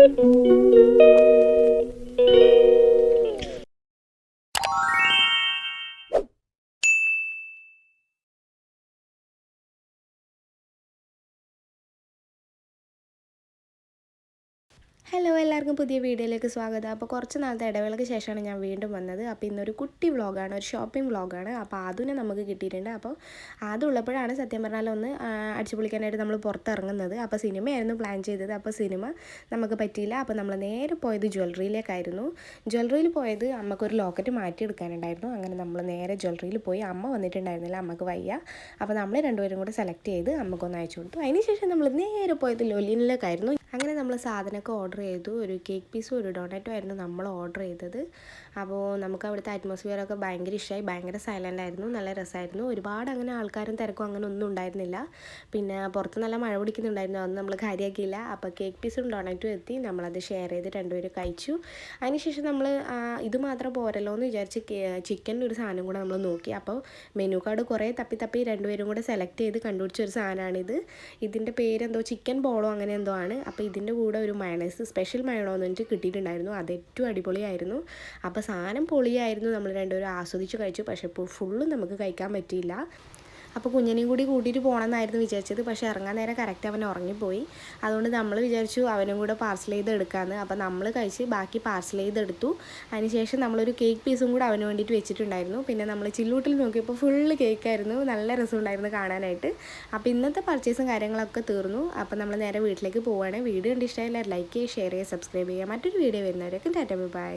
Thank you. Hello എല്ലാവർക്കും പുതിയ വീഡിയോയിലേക്ക് സ്വാഗതം. അപ്പോൾ കുറച്ച് നാളത്തെ ഇടവേളയ്ക്ക് ശേഷമാണ് ഞാൻ വീണ്ടും വന്നത്. അപ്പോൾ ഇന്നൊരു കുട്ടി വ്ളോഗാണ് ഒരു ഷോപ്പിംഗ് വ്ളോഗാണ്. അപ്പോൾ അതിനെ നമുക്ക് കിട്ടിയിട്ടുണ്ട്. അപ്പോൾ അതുള്ളപ്പോഴാണ് സത്യം പറഞ്ഞാൽ ഒന്ന് അടിച്ചുപൊളിക്കാനായിട്ട് അടിച്ചു പൊളിക്കാനായിട്ട് നമ്മൾ പുറത്തിറങ്ങുന്നത്. അപ്പോൾ സിനിമയായിരുന്നു പ്ലാൻ ചെയ്തത്. അപ്പോൾ സിനിമ നമുക്ക് പറ്റിയില്ല. അപ്പോൾ നമ്മൾ നേരെ പോയത് ജ്വല്ലറിയിലേക്കായിരുന്നു. ജ്വല്ലറിയിൽ പോയത് അമ്മക്കൊരു ലോക്കറ്റ് മാറ്റിയെടുക്കാനുണ്ടായിരുന്നു. അങ്ങനെ നമ്മൾ നേരെ ജ്വല്ലറിയിൽ പോയി. അമ്മ വന്നിട്ടുണ്ടായിരുന്നില്ല. അമ്മയ്ക്ക് വയ്യ. അപ്പോൾ നമ്മൾ രണ്ടുപേരും കൂടെ സെലക്ട് ചെയ്ത് അമ്മക്കൊന്ന് അയച്ചു കൊടുത്തു. അതിനുശേഷം നമ്മൾ നേരെ പോയത് ലൊലിനിലേക്കായിരുന്നു അങ്ങനെ നമ്മൾ സാധനമൊക്കെ ഓർഡർ ചെയ്തു. ഒരു കേക്ക് പീസും ഒരു ഡോണറ്റും ആയിരുന്നു നമ്മൾ ഓർഡർ ചെയ്തത്. അപ്പോൾ നമുക്ക് അവിടുത്തെ അറ്റ്മോസ്ഫിയറൊക്കെ ഭയങ്കര ഇഷ്ടമായി. ഭയങ്കര സൈലന്റ് ആയിരുന്നു. നല്ല രസമായിരുന്നു. ഒരുപാട് അങ്ങനെ ആൾക്കാരും തിരക്കും അങ്ങനെ ഒന്നും ഉണ്ടായിരുന്നില്ല. പിന്നെ പുറത്ത് നല്ല മഴ പിടിക്കുന്നുണ്ടായിരുന്നു. അതൊന്നും നമ്മൾ കാര്യമാക്കിയില്ല. അപ്പോൾ കേക്ക് പീസും ഡോണറ്റും എത്തി. നമ്മളത് ഷെയർ ചെയ്ത് രണ്ടുപേരും കഴിച്ചു. അതിനുശേഷം നമ്മൾ ഇത് മാത്രം പോരല്ലോ എന്ന് വിചാരിച്ച് ചിക്കന്റെ ഒരു സാധനം കൂടെ നമ്മൾ നോക്കി. അപ്പോൾ മെനു കാർഡ് കുറേ തപ്പി തപ്പി രണ്ടുപേരും കൂടെ സെലക്ട് ചെയ്ത് കണ്ടുപിടിച്ച ഒരു സാധനമാണിത്. ഇതിന്റെ പേരെന്തോ ചിക്കൻ ബോളോ അങ്ങനെ എന്തോ ആണ്. അപ്പോൾ ഇതിന്റെ കൂടെ ഒരു മയണൈസ് സ്പെഷ്യൽ മയണോ എന്ന് എനിക്ക് കിട്ടിയിട്ടുണ്ടായിരുന്നു. അത് ഏറ്റവും അടിപൊളിയായിരുന്നു. അപ്പോൾ സാധനം പൊളിയായിരുന്നു. നമ്മൾ രണ്ടുപേരും ആസ്വദിച്ച് കഴിച്ചു. പക്ഷേ ഫുള്ളും നമുക്ക് കഴിക്കാൻ പറ്റിയില്ല. അപ്പോൾ കുഞ്ഞിനെയും കൂടി കൂട്ടിയിട്ട് പോകണമെന്നായിരുന്നു വിചാരിച്ചത്. പക്ഷേ ഇറങ്ങാൻ നേരം കറക്റ്റ് അവൻ ഉറങ്ങിപ്പോയി. അതുകൊണ്ട് നമ്മൾ വിചാരിച്ചു അവനും കൂടെ പാർസൽ ചെയ്ത് എടുക്കാമെന്ന് അപ്പോൾ നമ്മൾ കഴിച്ച് ബാക്കി പാർസൽ ചെയ്തെടുത്തു അതിനുശേഷം നമ്മളൊരു കേക്ക് പീസും കൂടെ അവന് വേണ്ടിയിട്ട് വെച്ചിട്ടുണ്ടായിരുന്നു. പിന്നെ നമ്മൾ ചില്ലൂട്ടിൽ നോക്കിയപ്പോൾ ഫുള്ള് കേക്കായിരുന്നു നല്ല രസമുണ്ടായിരുന്നു കാണാനായിട്ട്. അപ്പോൾ ഇന്നത്തെ പർച്ചേസും കാര്യങ്ങളൊക്കെ തീർന്നു. അപ്പോൾ നമ്മൾ നേരെ വീട്ടിലേക്ക് പോവുകയാണ് വീഡിയോ കണ്ടിഷ്ടമായാലും ലൈക്ക് ചെയ്യുക ഷെയർ ചെയ്യുക സബ്സ്ക്രൈബ് ചെയ്യുക. മറ്റൊരു വീഡിയോ വരുന്നവരേക്കും ടാറ്റ ബൈ.